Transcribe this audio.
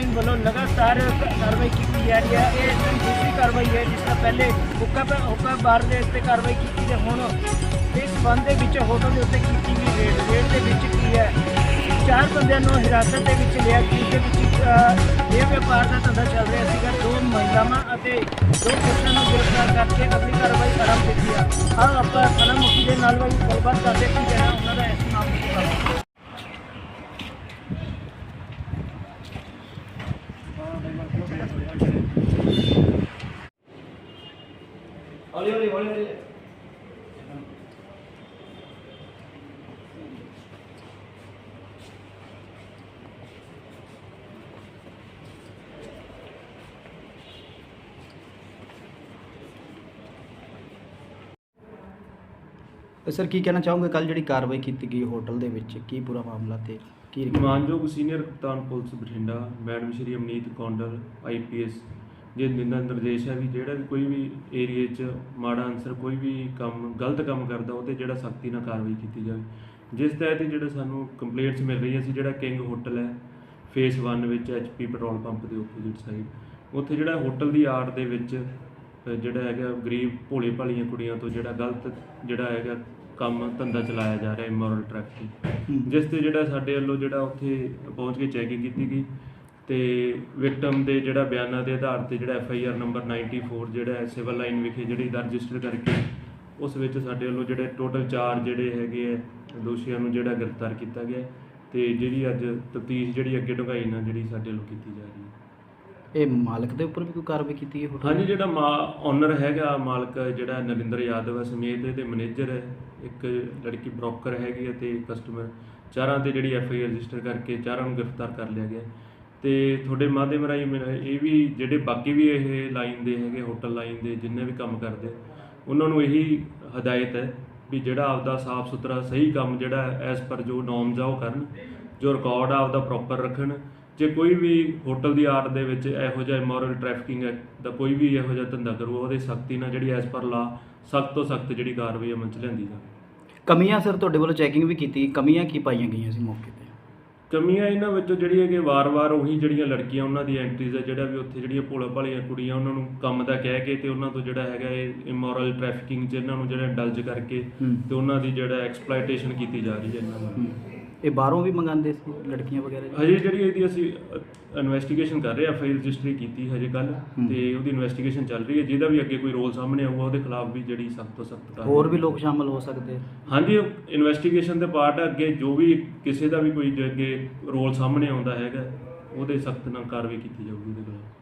ਲਗਾਤਾਰ ਕਾਰਵਾਈ ਕੀਤੀ ਜਾ ਰਹੀ ਹੈ। ਇਹ ਜਿਹੜੀ ਦੂਸਰੀ ਕਾਰਵਾਈ ਹੈ, ਜਿਸ ਤਰ੍ਹਾਂ ਪਹਿਲੇ ਹੁੱਕਾ ਹੁੱਕਾ ਬਾਰ ਦੇ ਉੱਤੇ ਕਾਰਵਾਈ ਕੀਤੀ ਤੇ ਹੁਣ ਇਸ ਬੰਦ ਦੇ ਵਿੱਚ ਹੋਟਲ ਦੇ ਉੱਤੇ ਕੀਤੀ ਗਈ ਰੇਡ। ਰੇਡ ਦੇ ਵਿੱਚ ਕੀ ਹੈ? ਚਾਰ ਬੰਦਿਆਂ ਨੂੰ ਹਿਰਾਸਤ ਦੇ ਵਿੱਚ ਲਿਆ ਜਿਸ ਦੇ ਵਿੱਚ ਇਹ ਵਪਾਰ ਦਾ ਧੰਦਾ ਚੱਲ ਰਿਹਾ ਸੀਗਾ। ਦੋ ਮਹਿਲਾਵਾਂ ਅਤੇ ਦੋ ਪੁਰਸ਼ਾਂ ਨੂੰ ਗ੍ਰਿਫਤਾਰ ਕਰਕੇ ਅਗਲੀ ਕਾਰਵਾਈ ਆਰੰਭ ਕੀਤੀ ਆ। ਆਹ ਆਪਾਂ ਥਾਣਾ ਮੁਖੀ ਦੇ ਨਾਲ ਵੀ ਗੱਲਬਾਤ ਕਰਦੇ ਕੀ ਕਹਿਣਾ ਉਹਨਾਂ ਦਾ ਇਸ ਮਾਮਲੇ ਦੇ ਬਾਰੇ ਹੌਲੀ ਹੌਲੀ ਹੌਲੀ ਹੌਲੀ। ਸਰ, ਕੀ ਕਹਿਣਾ ਚਾਹੋਗੇ? ਕੱਲ ਜਿਹੜੀ ਕਾਰਵਾਈ ਕੀਤੀ ਗਈ ਹੋਟਲ ਦੇ ਵਿੱਚ, ਕੀ ਪੂਰਾ ਮਾਮਲਾ ਤੇ? ਕੀ ਰਿਪੋਰਟ? ਮਾਨਯੋਗ ਸੀਨੀਅਰ ਕਪਤਾਨ police Bathinda, madam Shri Amneet Kondal IPS ਜੇ ਨਿੰਦਾ ਨਿਰਦੇਸ਼ ਹੈ ਵੀ ਜਿਹੜਾ ਵੀ ਕੋਈ ਵੀ ਏਰੀਏ 'ਚ ਮਾੜਾ ਅਨਸਰ, ਕੋਈ ਵੀ ਕੰਮ, ਗਲਤ ਕੰਮ ਕਰਦਾ ਉਹ ਤੇ ਜਿਹੜਾ ਸਖਤੀ ਨਾਲ ਕਾਰਵਾਈ ਕੀਤੀ ਜਾਵੇ ਜਿਸ ਤਹਿਤ ਜਿਹੜਾ ਸਾਨੂੰ ਕੰਪਲੇਂਟਸ ਮਿਲ ਰਹੀਆਂ ਸੀ, ਜਿਹੜਾ ਕਿੰਗ ਹੋਟਲ ਹੈ ਫੇਸ 1 ਵਿੱਚ ਐਚਪੀ ਪੈਟਰੋਲ ਪੰਪ ਦੇ ਆਪੋਜ਼ਿਟ ਸਾਈਡ ਉੱਥੇ ਜਿਹੜਾ ਹੋਟਲ ਦੀ ਆੜ ਦੇ ਵਿੱਚ ਜਿਹੜਾ ਹੈਗਾ ਗਰੀਬ ਭੋਲੇ ਭਾਲੀਆਂ ਕੁੜੀਆਂ ਤੋਂ ਜਿਹੜਾ ਗਲਤ ਜਿਹੜਾ ਹੈਗਾ ਕੰਮ ਧੰਦਾ ਚਲਾਇਆ ਜਾ ਰਿਹਾ ਇਮੋਰਲ ਟ੍ਰੈਫਿਕਿੰਗ ਜਿਸ ਤੇ ਜਿਹੜਾ ਸਾਡੇ ਵੱਲੋਂ ਜਿਹੜਾ ਉੱਥੇ ਪਹੁੰਚ ਕੇ ਚੈਕਿੰਗ ਕੀਤੀ ਗਈ ਤੇ ਵਿਕਟਮ ਦੇ ਜਿਹੜਾ ਬਿਆਨਾਂ ਦੇ ਆਧਾਰ ਤੇ ਜਿਹੜਾ ਐਫ ਆਈ ਆਰ ਨੰਬਰ 94 ਜਿਹੜਾ ਸਿਵਲ ਲਾਈਨ ਵਿਖੇ ਜਿਹੜੀ ਦਰਜ ਰਜਿਸਟਰ ਕਰਕੇ ਉਸ ਵਿੱਚ ਸਾਡੇ ਵੱਲੋਂ ਜਿਹੜੇ ਟੋਟਲ 4 ਜਿਹੜੇ ਹੈਗੇ ਆ ਦੋਸ਼ੀਆਂ ਨੂੰ ਜਿਹੜਾ ਗ੍ਰਿਫਤਾਰ ਕੀਤਾ ਗਿਆ ਤੇ ਜਿਹੜੀ ਅੱਜ ਤਫਤੀਸ਼ ਜਿਹੜੀ ਅੱਗੇ ਢੁਕਾਈ ਨਾਲ ਜਿਹੜੀ ਸਾਡੇ ਵੱਲੋਂ ਕੀਤੀ ਜਾ ਰਹੀ ਹੈ। ਇਹ ਮਾਲਕ ਦੇ ਉੱਪਰ ਵੀ ਕੋਈ ਕਾਰਵਾਈ ਕੀਤੀ ਹੈ ਹੋਟਲ ਹਾਂਜੀ, ਜਿਹੜਾ ਮਾ ਓਨਰ ਹੈਗਾ, ਮਾਲਕ ਜਿਹੜਾ ਨਰਿੰਦਰ ਯਾਦਵ ਹੈ ਸਮੇਤ ਇਹਦੇ ਮੈਨੇਜਰ ਹੈ, ਇੱਕ ਲੜਕੀ ਬ੍ਰੋਕਰ ਹੈਗੀ ਹੈ ਤੇ ਕਸਟਮਰ ਚਾਰਾਂ ਤੇ ਜਿਹੜੀ ਐਫ ਆਈ ਆਰ ਰਜਿਸਟਰ ਕਰਕੇ ਚਾਰਾਂ ਨੂੰ ਗ੍ਰਿਫਤਾਰ ਕਰ ਲਿਆ ਗਿਆ। ਤੇ ਤੁਹਾਡੇ ਮਾਧਿਅਮ ਰਾਹੀਂ ਮੇਰਾ ਇਹ ਵੀ, ਜਿਹੜੇ ਬਾਕੀ ਵੀ ਇਹ ਲਾਈਨ ਦੇ ਹੈਗੇ ਹੋਟਲ ਲਾਈਨ ਦੇ ਜਿੰਨੇ ਵੀ ਕੰਮ ਕਰਦੇ, ਉਹਨਾਂ ਨੂੰ ਇਹੀ ਹਦਾਇਤ ਹੈ ਵੀ ਜਿਹੜਾ ਆਪਦਾ ਸਾਫ਼ ਸੁਥਰਾ ਸਹੀ ਕੰਮ ਜਿਹੜਾ ਐਸ ਪਰ ਜੋ ਨੋਰਮਸ ਆ ਉਹ ਕਰਨ, ਜੋ ਰਿਕਾਰਡ ਆ ਆਪਦਾ ਪ੍ਰੋਪਰ ਰੱਖਣ ਜੇ ਕੋਈ ਵੀ ਹੋਟਲ ਦੀ ਆੜ ਦੇ ਵਿੱਚ ਇਹੋ ਜਿਹਾ ਇਮੋਰਲ ਟ੍ਰੈਫਿਕਿੰਗ ਦਾ ਕੋਈ ਵੀ ਇਹੋ ਜਿਹਾ ਧੰਦਾ ਕਰੂ ਉਹਦੇ ਸਖਤੀ ਨਾਲ ਜਿਹੜੀ ਐਸ ਪਰ ਲਾ ਸਖਤ ਤੋਂ ਸਖਤ ਜਿਹੜੀ ਕਾਰਵਾਈ ਅਮਲ ਚ ਲਿਆਂਦੀ ਜਾਵੇ ਕਮੀਆਂ ਸਰ ਤੁਹਾਡੇ ਵੱਲੋਂ ਚੈਕਿੰਗ ਵੀ ਕੀਤੀ। ਕਮੀਆਂ ਕੀ ਪਾਈਆਂ ਗਈਆਂ ਸੀ ਮੌਕੇ ਤੇ ਕਮੀਆਂ ਇਹਨਾਂ ਵਿੱਚੋਂ ਜਿਹੜੀ ਹੈ ਕਿ ਵਾਰ-ਵਾਰ ਉਹੀ ਜਿਹੜੀਆਂ ਲੜਕੀਆਂ ਉਹਨਾਂ ਦੀ ਐਂਟਰੀਜ਼ ਹੈ ਜਿਹੜਾ ਵੀ ਉੱਥੇ ਜਿਹੜੀਆਂ ਭੋਲਾ ਭਾਲੀਆਂ ਕੁੜੀਆਂ ਉਹਨਾਂ ਨੂੰ ਕੰਮ ਦਾ ਕਹਿ ਕੇ ਤੇ ਉਹਨਾਂ ਤੋਂ ਜਿਹੜਾ ਹੈਗਾ ਇਹ ਇਮੋਰਲ ਟ੍ਰੈਫਿਕਿੰਗ ਚ ਇਹਨਾਂ ਨੂੰ ਜਿਹੜਾ ਡਲਜ ਕਰਕੇ ਹੂੰ। ਤੇ ਉਹਨਾਂ ਦੀ ਜਿਹੜਾ ਐਕਸਪਲੋਇਟੇਸ਼ਨ ਕੀਤੀ ਜਾ ਰਹੀ ਹੈ ਇਹਨਾਂ ਨਾਲ ਹੂੰ। ਇਹ ਬਾਹਰੋਂ ਵੀ ਮੰਗਾਉਂਦੇ ਸੀ ਲੜਕੀਆਂ ਵਗੈਰਾ ਜੀ? ਹਜੇ ਜਿਹੜੀ ਇਹਦੀ ਅਸੀਂ ਇਨਵੈਸਟੀਗੇਸ਼ਨ ਕਰ ਰਹੇ ਆ ਫਾਈਲ ਰਜਿਸਟਰੀ ਕੀਤੀ ਹਜੇ ਕੱਲ। ਤੇ ਉਹਦੀ ਇਨਵੈਸਟੀਗੇਸ਼ਨ ਚੱਲ ਰਹੀ ਹੈ ਜਿਹਦਾ ਵੀ ਅੱਗੇ ਕੋਈ ਰੋਲ ਸਾਹਮਣੇ ਆਊਗਾ ਉਹਦੇ ਖਿਲਾਫ ਵੀ ਜਿਹੜੀ ਸਖਤ ਤੋਂ ਸਖਤ ਕਾਰਵਾਈ ਹੋਰ ਵੀ ਲੋਕ ਸ਼ਾਮਲ ਹੋ ਸਕਦੇ। ਹਾਂਜੀ ਇਨਵੈਸਟੀਗੇਸ਼ਨ ਦੇ ਪਾਰਟ ਅੱਗੇ ਜੋ ਵੀ ਕਿਸੇ ਦਾ ਵੀ ਕੋਈ ਜੇ ਅੱਗੇ ਰੋਲ ਸਾਹਮਣੇ ਆਉਂਦਾ ਹੈਗਾ ਉਹਦੇ ਸਖਤ ਨਾਲ ਕਾਰਵਾਈ ਕੀਤੀ ਜਾਊਗੀ ਉਹਦੇ ਖਿਲਾਫ